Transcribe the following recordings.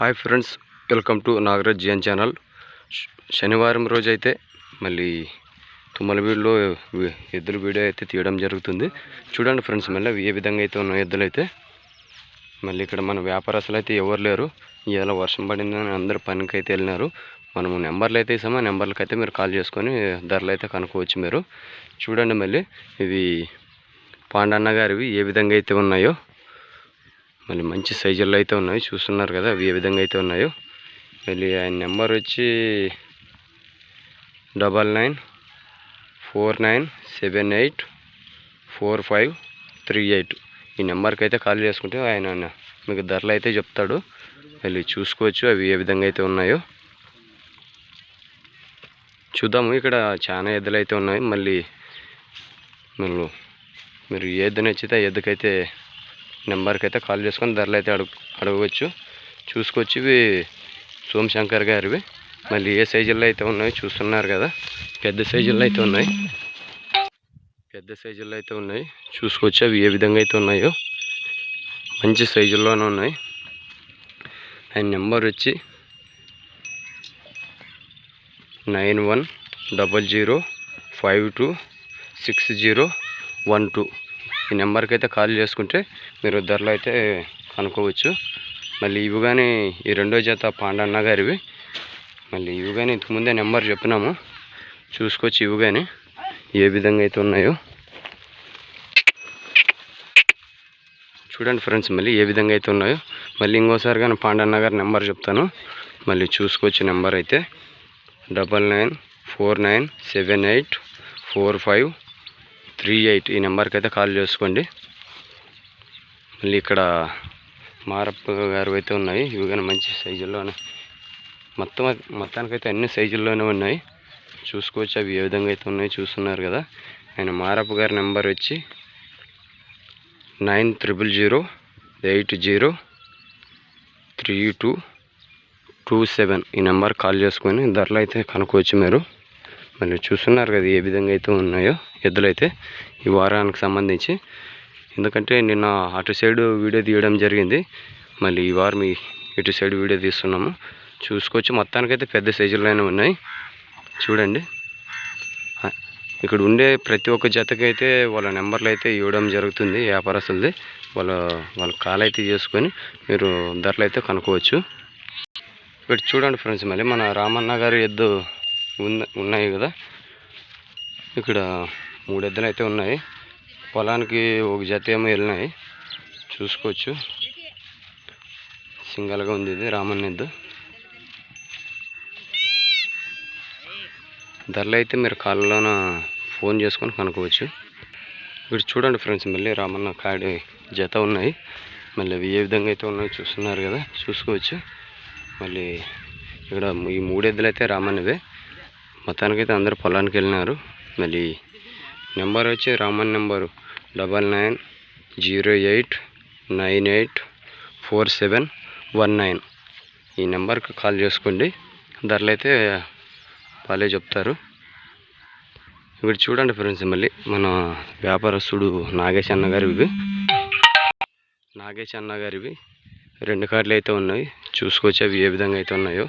Hi friends welcome to Nagaraj GN channel. శనివారం రోజు అయితే మళ్ళీ తుమ్మలవీడులో వి- ఎద్దుల వీడియో అయితే తీయడం జరుగుతుంది. చూడండి ఫ్రెండ్స్ మళ్ళీ అవి ఏ విధంగా అయితే ఉన్న ఎద్దులు అయితే మళ్ళీ ఇక్కడ మన వ్యాపారస్తులు అయితే ఎవరు లేరు. ఇవాళ వర్షం పడిందని అందరు పనికి అయితే వెళ్ళినారు. మనము నెంబర్లు అయితే ఇస్తామో? నెంబర్లకు నెంబర్లకి అయితే మీరు కాల్ చేసుకొని ధరలు అయితే కనుక్కోవచ్చు మీరు. చూడండి మళ్ళీ ఇవి పాండన్న గారివి ఏ విధంగా అయితే ఉన్నాయో. మళ్ళీ మంచి సైజుల్లో అయితే ఉన్నాయి. చూస్తున్నారు కదా అవి ఏ విధంగా అయితే ఉన్నాయో. మళ్ళీ ఆయన నెంబర్ వచ్చి double nine four nine seven eight four five three eight. ఈ నెంబర్కి అయితే కాల్ చేసుకుంటే ఆయన మీకు ధరలు అయితే చెప్తాడు. మళ్ళీ చూసుకోవచ్చు అవి ఏ విధంగా అయితే ఉన్నాయో. చూద్దాము ఇక్కడ చాలా ఎద్దులు అయితే ఉన్నాయి. మళ్ళీ మీరు మీరు ఏది నచ్చితే ఆ ఎద్దుకైతే నెంబర్కి అయితే కాల్ చేసుకొని ధరలు అయితే అడుగు అడగవచ్చు. చూసుకొచ్చి ఇవి సోమశంకర్ గారివి. మళ్ళీ ఏ సైజుల్లో అయితే ఉన్నాయో చూస్తున్నారు కదా. పెద్ద సైజుల్లో అయితే ఉన్నాయి. పెద్ద సైజుల్లో అయితే ఉన్నాయి. చూసుకోవచ్చు అవి ఏ విధంగా అయితే ఉన్నాయో. మంచి సైజుల్లోనే ఉన్నాయి. ఆయన నెంబర్ వచ్చి nine one double zero five two six zero one two. ఈ నెంబర్కి అయితే కాల్ చేసుకుంటే మీరు ధరలు అయితే కనుక్కోవచ్చు. మళ్ళీ ఇవి కానీ ఈ రెండో జత పాండన్న గారివి. మళ్ళీ ఇవి కానీ ఇంతకుముందే నెంబర్ చెప్పినాము. చూసుకొచ్చి ఇవి కానీ ఏ విధంగా అయితే ఉన్నాయో. చూడండి ఫ్రెండ్స్ మళ్ళీ ఏ విధంగా అయితే ఉన్నాయో. మళ్ళీ ఇంకోసారి కానీ పాండన్న గారి నెంబర్ చెప్తాను. మళ్ళీ చూసుకోవచ్చు నెంబర్ అయితే. Double nine four nine seven eight four five three eight ఈ నెంబర్కి అయితే కాల్ చేసుకోండి. మళ్ళీ ఇక్కడ మారప్ప గారు అయితే ఉన్నాయి. ఇవి కానీ మంచి సైజుల్లోనే. మొత్తం మొత్తానికైతే అన్ని సైజుల్లోనే ఉన్నాయి. చూసుకోవచ్చు అవి ఏ విధంగా అయితే ఉన్నాయి చూస్తున్నారు కదా. ఆయన మారప్ప గారి నెంబర్ వచ్చి nine triple zero eight zero three two two seven ఈ నెంబర్ కాల్ చేసుకొని ధరలు అయితే కనుక్కోవచ్చు మీరు. మరి చూస్తున్నారు కదా ఏ విధంగా అయితే ఉన్నాయో ఎద్దులైతే ఈ వారానికి సంబంధించి. ఎందుకంటే నిన్న అటు సైడ్ వీడియో తీయడం జరిగింది. మళ్ళీ ఈ వారం ఇటు సైడ్ వీడియో తీస్తున్నాము. చూసుకోవచ్చు. మొత్తానికైతే పెద్ద సైజులోనే ఉన్నాయి. చూడండి. ఇక్కడ ఉండే ప్రతి ఒక్క జతకి అయితే వాళ్ళ నెంబర్లు అయితే ఇవ్వడం జరుగుతుంది వ్యాపారస్తులది. వాళ్ళ వాళ్ళ కాల్ అయితే చేసుకొని మీరు ధరలు అయితే కనుక్కోవచ్చు. ఇక్కడ చూడండి ఫ్రెండ్స్ మళ్ళీ మన రామన్న గారు ఎద్దు ఉన్న ఉన్నాయి కదా. ఇక్కడ మూడు ఎద్దులు అయితే ఉన్నాయి. పొలానికి ఒక జత ఏమో వెళ్ళినాయి. చూసుకోవచ్చు. సింగల్గా ఉంది ఇది రామన్న ఎద్దు ధరలు అయితే మీరు కాళ్ళలోన ఫోన్ చేసుకొని కనుక్కోవచ్చు. ఇక్కడ చూడండి ఫ్రెండ్స్ మళ్ళీ రామన్న కాడి జత ఉన్నాయి. మళ్ళీ అవి ఏ విధంగా అయితే ఉన్నాయో చూస్తున్నారు కదా చూసుకోవచ్చు. మళ్ళీ ఇక్కడ ఈ మూడు ఎద్దులు అయితే రామన్నవే. మొత్తానికైతే అందరు పొలానికి వెళ్ళినారు. మళ్ళీ నెంబర్ వచ్చి Raman number double nine zero eight nine eight four seven one nine. ఈ నెంబర్కి కాల్ చేసుకోండి. ధరలు అయితే వాళ్ళే చెప్తారు. ఇక్కడ చూడండి ఫ్రెండ్స్ మళ్ళీ మన వ్యాపారస్తుడు నాగేశ్ అన్న గారివి నాగేశ్ అన్న గారివి రెండు కార్లు అయితే ఉన్నాయి. చూసుకోవచ్చు అవి ఏ విధంగా అయితే ఉన్నాయో.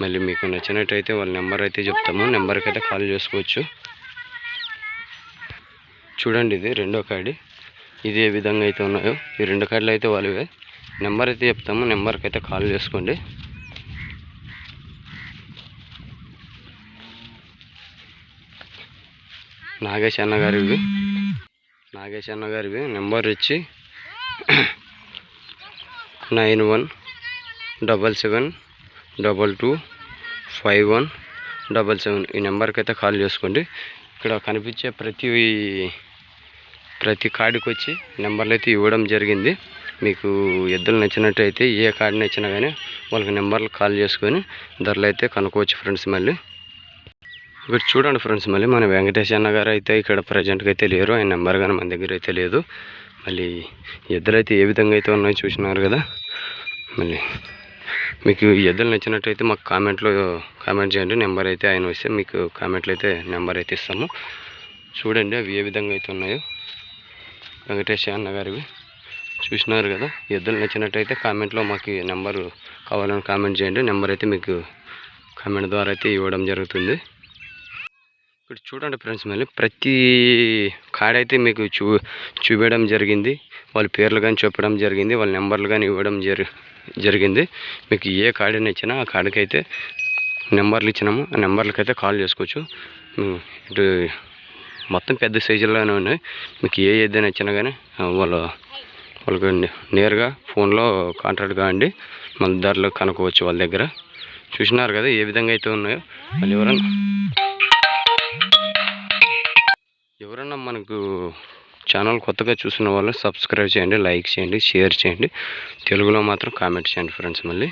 మళ్ళీ మీకు నచ్చినట్టయితే వాళ్ళ నెంబర్ అయితే చెప్తాము. నెంబర్కి అయితే కాల్ చేసుకోవచ్చు. చూడండి ఇది రెండో కార్డు ఇది ఏ విధంగా అయితే ఉన్నాయో. ఈ రెండు కార్డులు అయితే వాళ్ళవే. నెంబర్ అయితే చెప్తాము. నెంబర్కి అయితే కాల్ చేసుకోండి. నాగేశ్ అన్న గారివి. నాగేశ్ అన్న గారివి. నెంబర్ వచ్చి nine one double seven double two five one double seven ఈ నెంబర్కి అయితే కాల్ చేసుకోండి. ఇక్కడ కనిపించే ప్రతి ప్రతి కార్డుకి వచ్చి నెంబర్లు అయితే ఇవ్వడం జరిగింది. మీకు ఎద్దులు నచ్చినట్టయితే ఏ కార్డు నచ్చినా కానీ వాళ్ళకి నెంబర్లు కాల్ చేసుకొని ధరలు అయితే కనుక్కోవచ్చు ఫ్రెండ్స్ మళ్ళీ. ఇక్కడ చూడండి ఫ్రెండ్స్ మళ్ళీ మన వెంకటేష్ అన్న గారు అయితే ఇక్కడ ప్రజెంట్గా అయితే లేరు. ఆయన నెంబర్ కానీ మన దగ్గర అయితే లేదు. మళ్ళీ ఎద్దులు అయితే ఏ విధంగా అయితే ఉన్నాయో చూసినారు కదా. మళ్ళీ మీకు ఈ ఎద్దులు నచ్చినట్టయితే మాకు కామెంట్లో కామెంట్ చేయండి. నెంబర్ అయితే ఆయన వస్తే మీకు కామెంట్లో అయితే నెంబర్ అయితే ఇస్తాము. చూడండి అవి ఏ విధంగా అయితే ఉన్నాయో. వెంకటేష్ అన్న గారివి చూసినారు కదా. ఎద్దులు నచ్చినట్టయితే కామెంట్లో మాకు నెంబరు కావాలని కామెంట్ చేయండి. నెంబర్ అయితే మీకు కామెంట్ ద్వారా అయితే ఇవ్వడం జరుగుతుంది. ఇప్పుడు చూడండి ఫ్రెండ్స్ మళ్ళీ ప్రతి కాడైతే మీకు చూ చూపించడం జరిగింది. వాళ్ళ పేర్లు కానీ చెప్పడం జరిగింది. వాళ్ళ నెంబర్లు కానీ ఇవ్వడం జరి జరిగింది. మీకు ఏ కాడ ఇచ్చినా ఆ కాడికైతే నెంబర్లు ఇచ్చినాము. ఆ నెంబర్లకి అయితే కాల్ చేసుకోవచ్చు ఇటు మొత్తం పెద్ద సైజుల్లోనే ఉన్నాయి. మీకు ఏ ఏదైనా ఇచ్చినా కానీ వాళ్ళు వాళ్ళ వాళ్ళకి నేరుగా ఫోన్లో కాంటాక్ట్ కావండి మళ్ళీ ధరలు కనుక్కోవచ్చు వాళ్ళ దగ్గర. చూసినారు కదా ఏ విధంగా అయితే ఉన్నాయో. మళ్ళీ ఎవరన్నా ఎవరన్నా మనకు ఛానల్ కొత్తగా చూసిన వాళ్ళు సబ్స్క్రైబ్ చేయండి లైక్ చేయండి షేర్ చేయండి. తెలుగులో మాత్రం కామెంట్ చేయండి ఫ్రెండ్స్ మళ్ళీ.